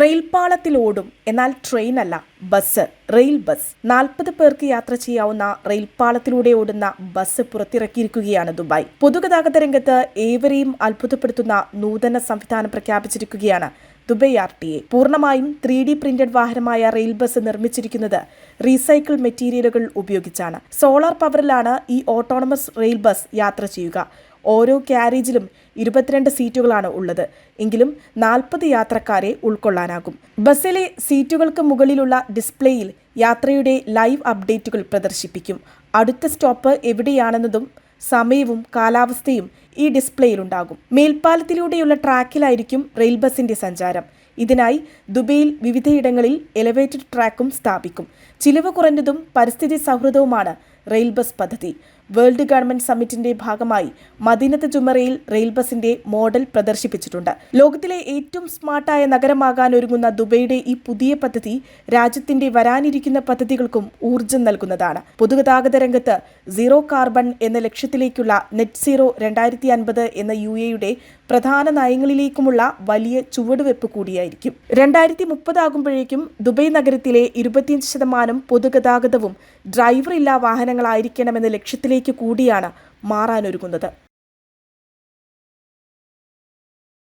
റെയിൽപാളത്തിൽ ഓടും. എന്നാൽ ട്രെയിൻ അല്ല ബസ് റെയിൽ ബസ് നാൽപ്പത് പേർക്ക് യാത്ര ചെയ്യാവുന്ന റെയിൽപാളത്തിലൂടെ ഓടുന്ന ബസ് പുറത്തിറക്കിയിരിക്കുകയാണ് ദുബായ്. പൊതുഗതാഗത രംഗത്ത് ഏവരെയും അത്ഭുതപ്പെടുത്തുന്ന നൂതന സംവിധാനം പ്രഖ്യാപിച്ചിരിക്കുകയാണ് ദുബൈ ആർ ടി എ. പൂർണമായും ത്രീ ഡി പ്രിന്റഡ് വാഹനമായ റെയിൽ ബസ് നിർമ്മിച്ചിരിക്കുന്നത് റീസൈക്കിൾ മെറ്റീരിയലുകൾ ഉപയോഗിച്ചാണ്. സോളാർ പവറിലാണ് ഈ ഓട്ടോണമസ് റെയിൽ ബസ് യാത്ര ചെയ്യുക. ഓരോ ക്യാരേജിലും ഇരുപത്തിരണ്ട് സീറ്റുകളാണ് ഉള്ളത്. എങ്കിലും നാൽപ്പത് യാത്രക്കാരെ ഉൾക്കൊള്ളാനാകും. ബസ്സിലെ സീറ്റുകൾക്ക് മുകളിലുള്ള ഡിസ്പ്ലേയിൽ യാത്രയുടെ ലൈവ് അപ്ഡേറ്റുകൾ പ്രദർശിപ്പിക്കും. അടുത്ത സ്റ്റോപ്പ് എവിടെയാണെന്നതും സമയവും കാലാവസ്ഥയും ഈ ഡിസ്പ്ലേയിലുണ്ടാകും. മേൽപ്പാലത്തിലൂടെയുള്ള ട്രാക്കിലായിരിക്കും റെയിൽ ബസിന്റെ സഞ്ചാരം. ഇതിനായി ദുബൈയിൽ വിവിധയിടങ്ങളിൽ എലവേറ്റഡ് ട്രാക്കും സ്ഥാപിക്കും. ചിലവ് കുറഞ്ഞതും പരിസ്ഥിതി സൗഹൃദവുമാണ് റെയിൽ ബസ് പദ്ധതി. വേൾഡ് ഗവൺമെന്റ് സമ്മിറ്റിന്റെ ഭാഗമായി മദീനത്ത് ജുമറയിൽ റെയിൽ ബസിന്റെ മോഡൽ പ്രദർശിപ്പിച്ചിട്ടുണ്ട്. ലോകത്തിലെ ഏറ്റവും സ്മാർട്ടായ നഗരമാകാൻ ഒരുങ്ങുന്ന ദുബൈയുടെ ഈ പുതിയ പദ്ധതി രാജ്യത്തിന്റെ വരാനിരിക്കുന്ന പദ്ധതികൾക്കും ഊർജം നൽകുന്നതാണ്. പൊതുഗതാഗത രംഗത്ത് സീറോ കാർബൺ എന്ന ലക്ഷ്യത്തിലേക്കുള്ള നെറ്റ് സീറോ രണ്ടായിരത്തി അൻപത് എന്ന യു എയുടെ പ്രധാന നയങ്ങളിലേക്കുമുള്ള വലിയ ചുവടുവെപ്പ് കൂടിയായിരിക്കും. രണ്ടായിരത്തി മുപ്പതാകുമ്പോഴേക്കും ദുബൈ നഗരത്തിലെ ഇരുപത്തിയഞ്ച് ശതമാനം പൊതുഗതാഗതവും ഡ്രൈവർ ഇല്ലാ വാഹനങ്ങളായിരിക്കണമെന്ന ലക്ഷ്യത്തിലേക്ക് കൂടിയാണ് മാറാനൊരുങ്ങുന്നത്.